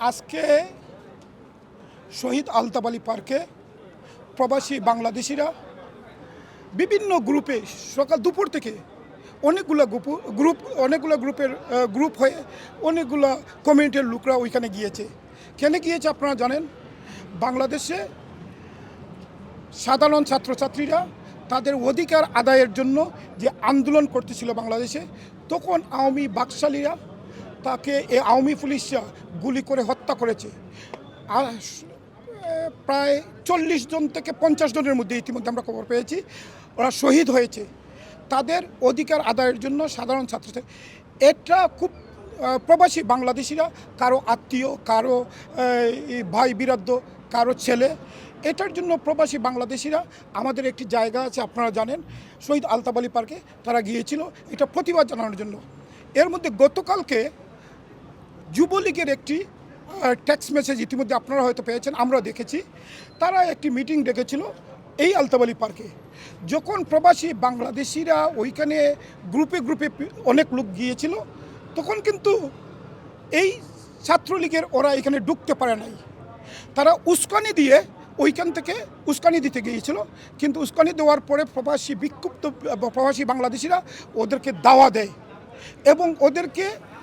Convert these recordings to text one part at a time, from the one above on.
আজকে শহীদ আলতাব আলী পার্কে প্রবাসী বাংলাদেশিরা বিভিন্ন গ্রুপে সকাল দুপুর থেকে অনেকগুলো গ্রুপ গ্রুপ, অনেকগুলো গ্রুপের গ্রুপ হয়ে অনেকগুলো কমিউনিটির লোকরা ওইখানে গিয়েছে। কেন গিয়েছে আপনারা জানেন? বাংলাদেশে সাধারণ ছাত্রছাত্রীরা তাদের অধিকার আদায়ের জন্য যে আন্দোলন করতেছিল বাংলাদেশে, তখন আওয়ামী বাকশালীরা তাকে এ আওয়ামী পুলিশরা গুলি করে হত্যা করেছে। আর প্রায় চল্লিশ জন থেকে পঞ্চাশ জনের মধ্যে ইতিমধ্যে আমরা খবর পেয়েছি। ওরা শহীদ হয়েছে। তাদের অধিকার আদায়ের জন্য সাধারণ ছাত্রছাত্রী এটা খুব প্রবাসী বাংলাদেশিরা, কারও আত্মীয়, কারও ভাই বিরাদ্দ, কারও ছেলে। এটার জন্য প্রবাসী বাংলাদেশিরা, আমাদের একটি জায়গা আছে, আপনারা জানেন, শহীদ আলতাবালি পার্কে তারা গিয়েছিল। এটা প্রতিবাদ জানানোর জন্য। এর মধ্যে গতকালকে যুবলীগের একটি টেক্সট মেসেজ ইতিমধ্যে আপনারা হয়তো পেয়েছেন আমরা দেখেছি। তারা একটি মিটিং ডেকেছিল এই আলতাবালি পার্কে। যখন প্রবাসী বাংলাদেশিরা ওইখানে গ্রুপে গ্রুপে অনেক লোক গিয়েছিল, তখন কিন্তু এই ছাত্রলীগের ওরা এখানে ঢুকতে পারে নাই। তারা উস্কানি দিয়ে ওইখান থেকে উস্কানি দিতে গিয়েছিল, কিন্তু উস্কানি দেওয়ার পরে প্রবাসী বিক্ষুব্ধ, প্রবাসী বাংলাদেশিরা ওদেরকে দাওয়া দেয় এবং ওদেরকে ওদের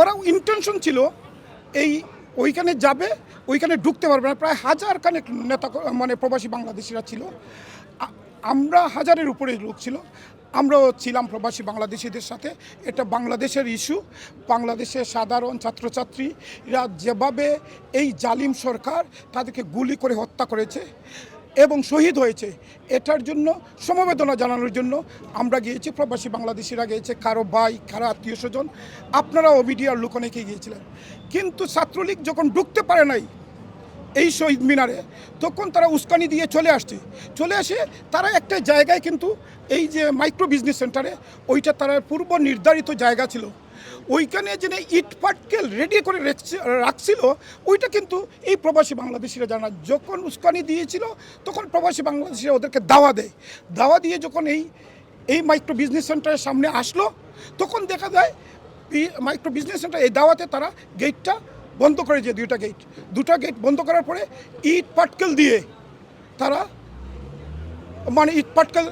ওরা ইন্টেনশন ছিল এই ওইখানে যাবে, ওইখানে ঢুকতে পারবে না। প্রায় হাজার খানেক নেতা মানে প্রবাসী বাংলাদেশিরা ছিল। আমরা হাজারের উপরে লোক ছিল। আমরাও ছিলাম প্রবাসী বাংলাদেশিদের সাথে। এটা বাংলাদেশের ইস্যু বাংলাদেশের সাধারণ ছাত্রছাত্রীরা যেভাবে এই জালিম সরকার তাদেরকে গুলি করে হত্যা করেছে এবং শহীদ হয়েছে। এটার জন্য সমবেদনা জানানোর জন্য আমরা গিয়েছি প্রবাসী বাংলাদেশিরা গিয়েছে, কারও ভাই, কারও আত্মীয় স্বজন। আপনারাও মিডিয়ার লোক অনেকে গিয়েছিলেন। কিন্তু ছাত্রলীগ যখন ঢুকতে পারে নাই এই শহীদ মিনারে, তখন তারা উস্কানি দিয়ে চলে আসছে। চলে আসে তারা একটা জায়গায় কিন্তু এই যে মাইক্রো বিজনেস সেন্টারে ওইটা তারা পূর্ব নির্ধারিত জায়গা ছিল। ওইখানে যে ইট পাটকেল রেডি করে রেখছে- রাখছিল, ওইটা কিন্তু এই প্রবাসী বাংলাদেশিরা জানা যখন উস্কানি দিয়েছিল, তখন প্রবাসী বাংলাদেশিরা ওদেরকে দাওয়া দেয়। দাওয়া দিয়ে যখন এই এই মাইক্রো বিজনেস সেন্টারের সামনে আসলো, তখন দেখা যায় মাইক্রো বিজনেস সেন্টার এই দাওয়াতে তারা গেটটা বন্ধ করে যে দুইটা গেট দুটো গেট বন্ধ করার পরে ইট পাটকেল দিয়ে তারা মানে ইট পাটকেল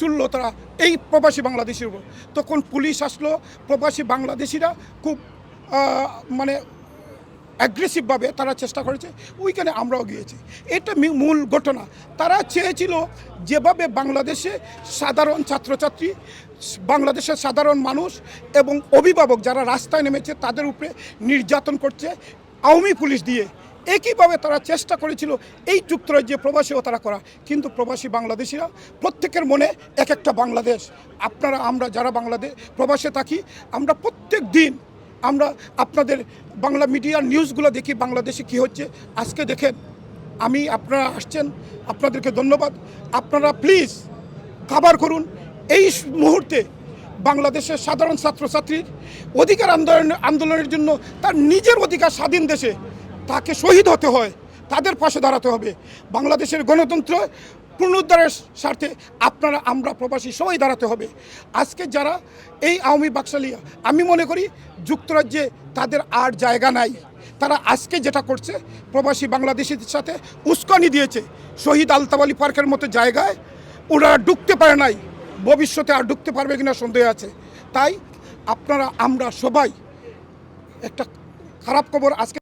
চুললো তারা এই প্রবাসী বাংলাদেশির উপর। তখন পুলিশ আসলো, প্রবাসী বাংলাদেশিরা খুব মানে অ্যাগ্রেসিভভাবে তারা চেষ্টা করেছে, ওইখানে আমরাও গিয়েছি। এটা মূল ঘটনা। তারা চেয়েছিল যেভাবে বাংলাদেশে সাধারণ ছাত্রছাত্রী, বাংলাদেশের সাধারণ মানুষ এবং অভিভাবক যারা রাস্তায় নেমেছে তাদের উপরে নির্যাতন করছে, আওয়ামী পুলিশ দিয়ে একইভাবে তারা চেষ্টা করেছিল এই যুক্তরাজ্যে প্রবাসীও তারা করা কিন্তু প্রবাসী বাংলাদেশিরা প্রত্যেকের মনে এক একটা বাংলাদেশ। আপনারা, আমরা যারা বাংলাদেশ, প্রবাসে থাকি, আমরা প্রত্যেক দিন আমরা আপনাদের বাংলা মিডিয়ার নিউজগুলো দেখি, বাংলাদেশে কি হচ্ছে। আজকে দেখেন, আমি, আপনারা আসছেন, আপনাদেরকে ধন্যবাদ। আপনারা প্লিজ খাবার করুন। এই মুহূর্তে বাংলাদেশের সাধারণ ছাত্রছাত্রীর অধিকার আন্দোলন, আন্দোলনের জন্য তার নিজের অধিকার স্বাধীন দেশে তাকে শহীদ হতে হয়, তাদের পাশে দাঁড়াতে হবে। বাংলাদেশের গণতন্ত্র পুনরুদ্ধারের স্বার্থে আপনারা, আমরা প্রবাসী সবাই দাঁড়াতে হবে। আজকে যারা এই আওয়ামী বাকশালিয়া, আমি মনে করি যুক্তরাজ্যে তাদের আর জায়গা নাই। তারা আজকে যেটা করছে, প্রবাসী বাংলাদেশিদের সাথে উস্কানি দিয়েছে। শহীদ আলতাবালি পার্কের মতো জায়গায় ওরা ঢুকতে পারে নাই। ভবিষ্যতে আর ঢুকতে পারবে কিনা সন্দেহ আছে। তাই আপনারা, আমরা সবাই একটা খারাপ খবর আজকে